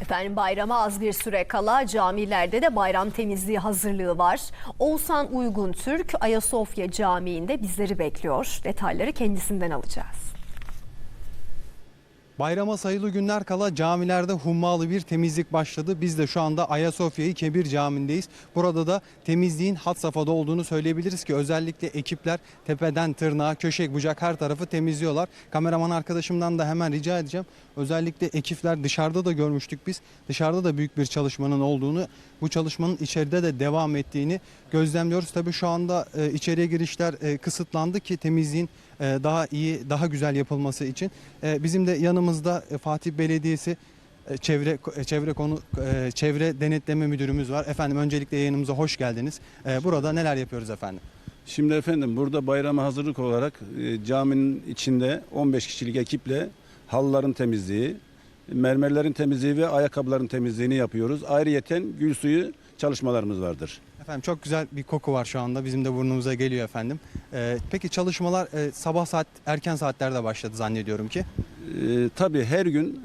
Efendim bayrama az bir süre kala camilerde de bayram temizliği hazırlığı var. Oğuzhan Uygun Türk Ayasofya Camii'nde bizleri bekliyor. Detayları kendisinden alacağız. Bayrama sayılı günler kala camilerde hummalı bir temizlik başladı. Biz de şu anda Ayasofya'yı Kebir Camii'ndeyiz. Burada da temizliğin hat safhada olduğunu söyleyebiliriz ki özellikle ekipler tepeden tırnağa, köşek bucak her tarafı temizliyorlar. Kameraman arkadaşımdan da hemen rica edeceğim. Özellikle ekipler dışarıda da görmüştük biz. Dışarıda da büyük bir çalışmanın olduğunu, bu çalışmanın içeride de devam ettiğini gözlemliyoruz. Tabii şu anda e, içeriye girişler e, kısıtlandı ki temizliğin daha iyi, daha güzel yapılması için. E, Bizim de yanımızda e, Fatih Belediyesi e, çevre e, çevre konu e, çevre denetleme müdürümüz var. Efendim öncelikle yayınımıza hoş geldiniz. E, Burada neler yapıyoruz efendim? Şimdi efendim burada bayrama hazırlık olarak e, caminin içinde 15 kişilik ekiple halıların temizliği, mermerlerin temizliği ve ayakkabıların temizliğini yapıyoruz. Ayrıyeten gül suyu çalışmalarımız vardır. Efendim çok güzel bir koku var şu anda. Bizim de burnumuza geliyor efendim. E, Peki çalışmalar e, sabah saat erken saatlerde başladı zannediyorum ki. Ee, tabii her gün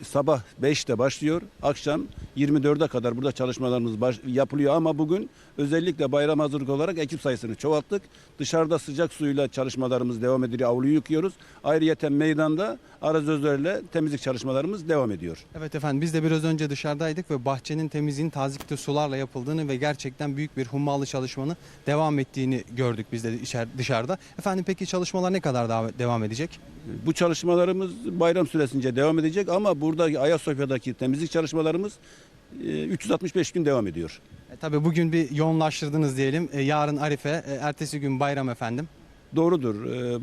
e, sabah 5'te başlıyor, akşam 24'e kadar burada çalışmalarımız baş- yapılıyor ama bugün özellikle bayram hazırlık olarak ekip sayısını çoğalttık. Dışarıda sıcak suyla çalışmalarımız devam ediyor, avluyu yıkıyoruz. Ayrıyeten meydanda arazözlerle temizlik çalışmalarımız devam ediyor. Evet efendim biz de biraz önce dışarıdaydık ve bahçenin temizliğinin tazikli sularla yapıldığını ve gerçekten büyük bir hummalı çalışmanın devam ettiğini gördük biz de dışarıda. Efendim peki çalışmalar ne kadar daha devam edecek? Bu çalışmalarımız bayram süresince devam edecek ama buradaki Ayasofya'daki temizlik çalışmalarımız 365 gün devam ediyor. E, tabii bugün bir yoğunlaştırdınız diyelim. E, yarın Arife, e, ertesi gün bayram efendim. Doğrudur. Ee,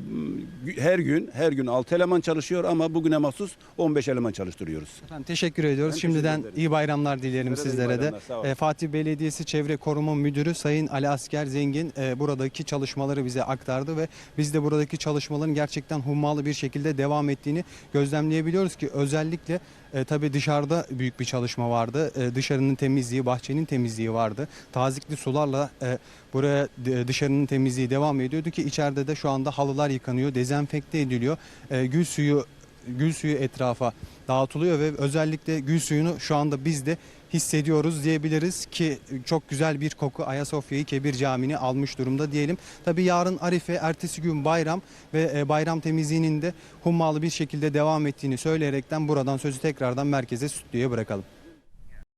Her gün her gün 6 eleman çalışıyor ama bugüne mahsus 15 eleman çalıştırıyoruz. Efendim teşekkür ediyoruz. Ben Şimdiden teşekkür ederim. iyi bayramlar dilerim Size de sizlere de. olun. E, Fatih Belediyesi Çevre Koruma Müdürü Sayın Ali Asker Zengin e, buradaki çalışmaları bize aktardı ve biz de buradaki çalışmaların gerçekten hummalı bir şekilde devam ettiğini gözlemleyebiliyoruz ki özellikle e, tabii dışarıda büyük bir çalışma vardı. E, dışarının temizliği, bahçenin temizliği vardı. Tazikli sularla e, buraya dışarının temizliği devam ediyordu ki içeride de şu anda halılar yıkanıyor, dezenfekte ediliyor. E, gül suyu gül suyu etrafa dağıtılıyor ve özellikle gül suyunu şu anda biz de hissediyoruz diyebiliriz ki çok güzel bir koku Ayasofya'yı Kebir Camii'ni almış durumda diyelim. Tabii yarın Arife, ertesi gün bayram ve e, bayram temizliğinin de hummalı bir şekilde devam ettiğini söyleyerekten buradan sözü tekrardan merkeze stüdyoya bırakalım.